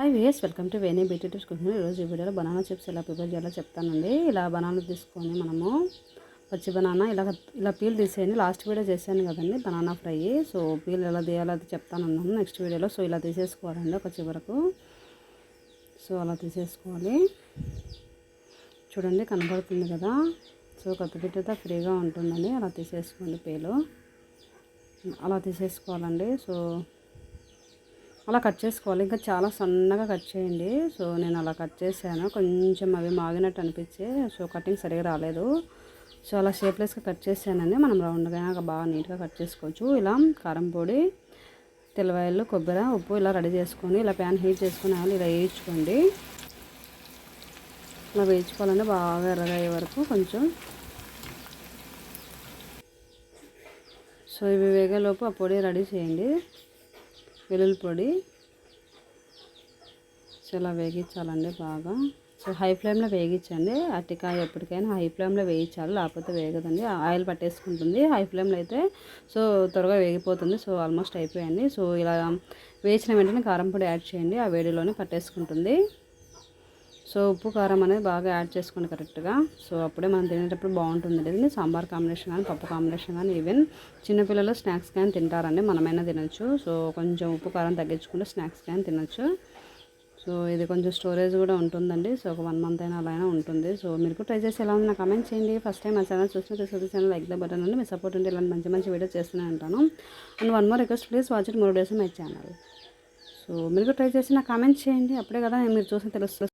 Hi ways welcome to Veni beauty tips cooking ఈరోజు ఈ వీడియోలో బనానా చిప్స్ ఎలా ప్రిపేర్ చేయాలో చెప్తానండి. ఇలా బనానా తీసుకొని మనము పచ్చి బనానా ఇలా ఇలా పీల్ తీసేయండి. లాస్ట్ వీడియో చేశాను కదండి బనానా ఫ్రై. సో పీల్ ఎలా తీయాలో అది చెప్తానన్నాను నెక్స్ట్ వీడియోలో. సో ఇలా తీసేసుకోవాలండి ఒక చివరకు. సో అలా తీసేసుకోవాలి. చూడండి కనబడుతుంది కదా. సో కొత్త బిడ్డతో ఫ్రీగా ఉంటుందండి అలా తీసేసుకోండి పేలు అలా తీసేసుకోవాలండి. సో అలా కట్ చేసుకోవాలి. ఇంకా చాలా సన్నగా కట్ చేయండి. సో నేను అలా కట్ చేశాను. కొంచెం అవి మాగినట్టు అనిపించి సో కటింగ్ సరిగా రాలేదు. సో అలా షేప్లెస్గా కట్ చేశానండి మనం రౌండ్గా బాగా నీట్గా కట్ చేసుకోవచ్చు. ఇలా కారం పొడి తెల్లవాయలు కొబ్బరి ఉప్పు ఇలా రెడీ చేసుకొని ఇలా ప్యాన్ హీట్ చేసుకుని ఇలా వేయించుకోండి. ఇలా వేయించుకోవాలంటే బాగా ఎర్రగా అయ్యే వరకు కొంచెం. సో ఇవి వేగేలోపు ఆ పొడి రెడీ చేయండి. వెల్లుల్లి పొడి చాలా వేగించాలండి బాగా. సో హై ఫ్లేమ్లో వేగించండి. అట్టికాయ ఎప్పటికైనా హై ఫ్లేమ్లో వేయించాలి లేకపోతే వేగదండి. ఆయిల్ పట్టేసుకుంటుంది. హై ఫ్లేమ్లో అయితే సో త్వరగా వేగిపోతుంది. సో ఆల్మోస్ట్ అయిపోయింది. సో ఇలా వేసిన వెంటనే కారం పొడి యాడ్ చేయండి. ఆ వేడిలోనే పట్టేసుకుంటుంది. సో ఉప్పు కారం అనేది బాగా యాడ్ చేసుకోండి కరెక్ట్గా. సో అప్పుడే మనం తినేటప్పుడు బాగుంటుంది. ఇది సాంబార్ కాంబినేషన్ కానీ పప్పు కాంబినేషన్ కానీ ఈవెన్ చిన్నపిల్లలు స్నాక్స్ కానీ తింటారండి మనమైనా తినచ్చు. సో కొంచెం ఉప్పు కారం తగ్గించుకుంటే స్నాక్స్ కానీ తినచ్చు. సో ఇది కొంచెం స్టోరేజ్ కూడా ఉంటుందండి. సో ఒక వన్ మంత్ అయినా అలా అయినా ఉంటుంది. సో మీరు ట్రై చేసి ఎలా ఉంది నాకు కమెంట్ చేయండి. ఫస్ట్ టైం మా ఛానల్ చూసిన చూసి ఛానల్ లైక్ ద బటన్ అండి మీ సపోర్ట్ ఉంటే ఇలాంటి మంచి మంచి వీడియోస్ చేస్తూనే ఉంటాను. And one more request please watch it more days my channel. So మీరు కూడా ట్రై చేసి నాకు కామెంట్ చేయండి. అప్పుడే కదా మీరు చూసిన తెలుస్తుంది.